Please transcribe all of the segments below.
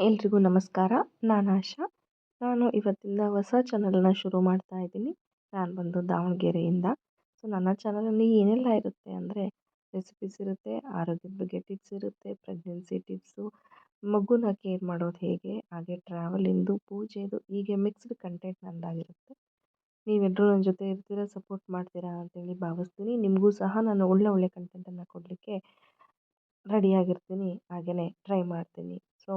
ಎಲ್ರಿಗೂ ನಮಸ್ಕಾರ. ನಾನು ಆಶಾ. ನಾನು ಇವತ್ತಿಂದ ಹೊಸ ಚಾನಲ್ನ ಶುರು ಮಾಡ್ತಾ ಇದ್ದೀನಿ. ನಾನು ಬಂದು ದಾವಣಗೆರೆಯಿಂದ. ಸೊ ನನ್ನ ಚಾನಲಲ್ಲಿ ಏನೆಲ್ಲ ಇರುತ್ತೆ ಅಂದರೆ ರೆಸಿಪೀಸ್ ಇರುತ್ತೆ, ಆರೋಗ್ಯದ ಬಗ್ಗೆ ಟಿಪ್ಸ್ ಇರುತ್ತೆ ಪ್ರೆಗ್ನೆನ್ಸಿ ಟಿಪ್ಸು ಮಗುನ ಕೇರ್ ಮಾಡೋದು ಹೇಗೆ, ಹಾಗೆ ಟ್ರಾವೆಲಿಂದು ಪೂಜೆದು, ಹೀಗೆ ಮಿಕ್ಸ್ಡ್ ಕಂಟೆಂಟ್ ನಂದಾಗಿರುತ್ತೆ. ನೀವೆಲ್ಲರೂ ನನ್ನ ಜೊತೆ ಇರ್ತೀರ ಸಪೋರ್ಟ್ ಮಾಡ್ತೀರಾ ಅಂತೇಳಿ ಭಾವಿಸ್ತೀನಿ. ನಿಮಗೂ ಸಹ ನಾನು ಒಳ್ಳೆ ಒಳ್ಳೆ ಕಂಟೆಂಟನ್ನು ಕೊಡಲಿಕ್ಕೆ ರೆಡಿಯಾಗಿರ್ತೀನಿ ಹಾಗೆಯೇ ಟ್ರೈ ಮಾಡ್ತೀನಿ. ಸೊ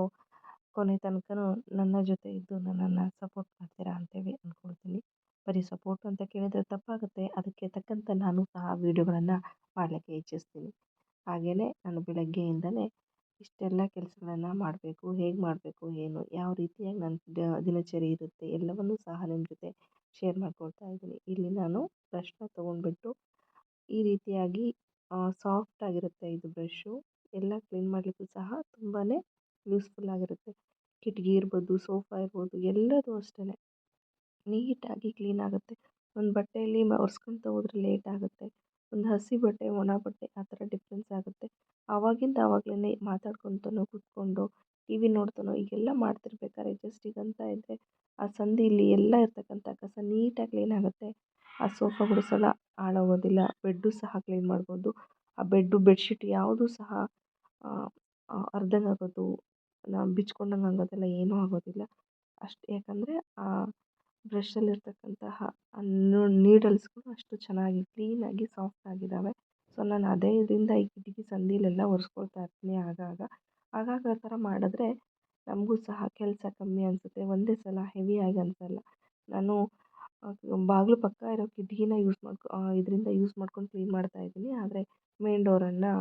ಕೊನೆ ತನಕನೂ ನನ್ನ ಜೊತೆ ಇದ್ದು ನನ್ನನ್ನು ಸಪೋರ್ಟ್ ಮಾಡ್ತೀರಾ ಅಂತೇಳಿ ಅಂದ್ಕೊಳ್ತೀನಿ ಬರೀ ಸಪೋರ್ಟ್ ಅಂತ ಕೇಳಿದರೆ ತಪ್ಪಾಗುತ್ತೆ. ಅದಕ್ಕೆ ತಕ್ಕಂತೆ ನಾನು ಸಹ ವೀಡಿಯೋಗಳನ್ನು ಮಾಡಲಿಕ್ಕೆ ಇಚ್ಛಿಸ್ತೀನಿ. ಹಾಗೆಯೇ ನಾನು ಬೆಳಗ್ಗೆಯಿಂದಲೇ ಇಷ್ಟೆಲ್ಲ ಕೆಲಸಗಳನ್ನು ಮಾಡಬೇಕು, ಹೇಗೆ ಮಾಡಬೇಕು, ಏನು, ಯಾವ ರೀತಿಯಾಗಿ ನನ್ನ ದಿನಚರಿ ಇರುತ್ತೆ, ಎಲ್ಲವನ್ನೂ ಸಹ ನಿಮ್ಮ ಜೊತೆ ಶೇರ್ ಮಾಡ್ಕೊಳ್ತಾ ಇದ್ದೀನಿ. ಇಲ್ಲಿ ನಾನು ಬ್ರಷ್ನ ತೊಗೊಂಡ್ಬಿಟ್ಟು ಈ ರೀತಿಯಾಗಿ ಸಾಫ್ಟ್ ಆಗಿರುತ್ತೆ ಇದು ಬ್ರಷ್ಷು ಎಲ್ಲ ಕ್ಲೀನ್ ಮಾಡಲಿಕ್ಕೂ ಸಹ ತುಂಬಾ ಯೂಸ್ಫುಲ್ ಆಗಿರುತ್ತೆ. ಕಿಟಕಿ ಇರ್ಬೋದು, ಸೋಫಾ ಇರ್ಬೋದು, ಎಲ್ಲದೂ ಅಷ್ಟೇ ನೀಟಾಗಿ ಕ್ಲೀನ್ ಆಗುತ್ತೆ. ಒಂದು ಬಟ್ಟೆಯಲ್ಲಿ ಒರೆಸ್ಕೊಂತ ಹೋದ್ರೆ ಲೇಟ್ ಆಗುತ್ತೆ. ಒಂದು ಹಸಿ ಬಟ್ಟೆ, ಒಣ ಬಟ್ಟೆ, ಆ ಥರ ಡಿಫ್ರೆನ್ಸ್ ಆಗುತ್ತೆ. ಆವಾಗಿಂದ ಆವಾಗಲೇ ಮಾತಾಡ್ಕೊತನೋ, ಕೂತ್ಕೊಂಡು ಟಿ ವಿ ನೋಡ್ತಾನೋ ಹೀಗೆಲ್ಲ ಮಾಡ್ತಿರ್ಬೇಕಾದ್ರೆ ಜಸ್ಟ್ ಹೀಗಂತ ಇದ್ದರೆ ಆ ಸಂದಿಯಲ್ಲಿ ಎಲ್ಲ ಇರ್ತಕ್ಕಂಥ ಕಸ ನೀಟಾಗಿ ಕ್ಲೀನ್ ಆಗುತ್ತೆ. ಆ ಸೋಫಾಗಳು ಸಹ ಹಾಳಾಗೋದಿಲ್ಲ. ಬೆಡ್ಡು ಸಹ ಕ್ಲೀನ್ ಮಾಡ್ಬೋದು. ಆ ಬೆಡ್ಡು, ಬೆಡ್ಶೀಟ್ ಯಾವುದೂ ಸಹ ಹರ್ದಂಗೆ ಆಗೋದು ಇಲ್ಲ ಬಿಚ್ಕೊಂಡಂಗೆ ಆಗೋದೆಲ್ಲ ಏನೂ ಆಗೋದಿಲ್ಲ. ಅಷ್ಟು ಯಾಕಂದರೆ, ಆ ಬ್ರಷಲ್ಲಿರ್ತಕ್ಕಂತಹ ನೀಡಲ್ಸ್ಗಳು ಅಷ್ಟು ಚೆನ್ನಾಗಿ ಕ್ಲೀನಾಗಿ ಸಾಫ್ಟಾಗಿದ್ದಾವೆ ಸೊ, ನಾನು ಅದೇ ಇದರಿಂದ ಈ ಕಿಟಕಿ ಸಂದಿಲೆಲ್ಲ ಒರೆಸ್ಕೊಳ್ತಾ ಇರ್ತೀನಿ ಆಗಾಗ. ಆಗಾಗ ಆ ಥರ ಮಾಡಿದ್ರೆ ನಮಗೂ ಸಹ ಕೆಲಸ ಕಮ್ಮಿ ಅನಿಸುತ್ತೆ. ಒಂದೇ ಸಲ ಹೆವಿಯಾಗಿ ಅನಿಸಲ್ಲ. ನಾನು ಬಾಗಿಲು ಪಕ್ಕ ಇರೋ ಕಿಟಕಿನ ಯೂಸ್ ಮಾಡ್ಕೊ ಇದರಿಂದ ಯೂಸ್ ಮಾಡ್ಕೊಂಡು ಕ್ಲೀನ್ ಮಾಡ್ತಾ ಇದ್ದೀನಿ. ಆದರೆ ಮೇನ್ ಡೋರನ್ನು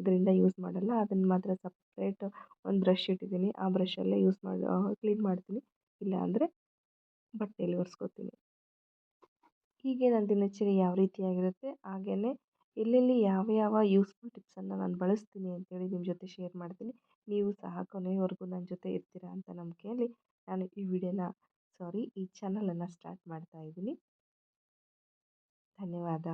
ಇದರಿಂದ ಯೂಸ್ ಮಾಡಲ್ಲ. ಅದನ್ನು ಮಾತ್ರ ಸಪ್ರೇಟ್ ಒಂದು ಬ್ರಷ್ ಇಟ್ಟಿದ್ದೀನಿ. ಆ ಬ್ರಷಲ್ಲೇ ಯೂಸ್ ಮಾಡಿ ಕ್ಲೀನ್ ಮಾಡ್ತೀನಿ. ಇಲ್ಲ ಅಂದರೆ ಬಟ್ಟೆಯಲ್ಲಿ ಒರೆಸ್ಕೋತೀನಿ. ಹೀಗೆ ನನ್ನ ದಿನಚರಿ ಯಾವ ರೀತಿಯಾಗಿರುತ್ತೆ? ಹಾಗೆಯೇ ಎಲ್ಲೆಲ್ಲಿ ಯಾವ ಯಾವ ಯೂಸ್ಫುಲ್ ಟಿಪ್ಸನ್ನು ನಾನು ಬಳಸ್ತೀನಿ ಅಂತೇಳಿ ನಿಮ್ಮ ಜೊತೆ ಶೇರ್ ಮಾಡ್ತೀನಿ. ನೀವು ಸಹ ಕೊನೆಯವರೆಗೂ ನನ್ನ ಜೊತೆ ಇರ್ತೀರಾ ಅಂತ ನಂಬಿಕೆಯಲ್ಲಿ ನಾನು ಈ ವಿಡಿಯೋನ ಸಾರಿ ಈ ಚಾನಲನ್ನು ಸ್ಟಾರ್ಟ್ ಮಾಡ್ತಾ ಇದ್ದೀನಿ. ಧನ್ಯವಾದ.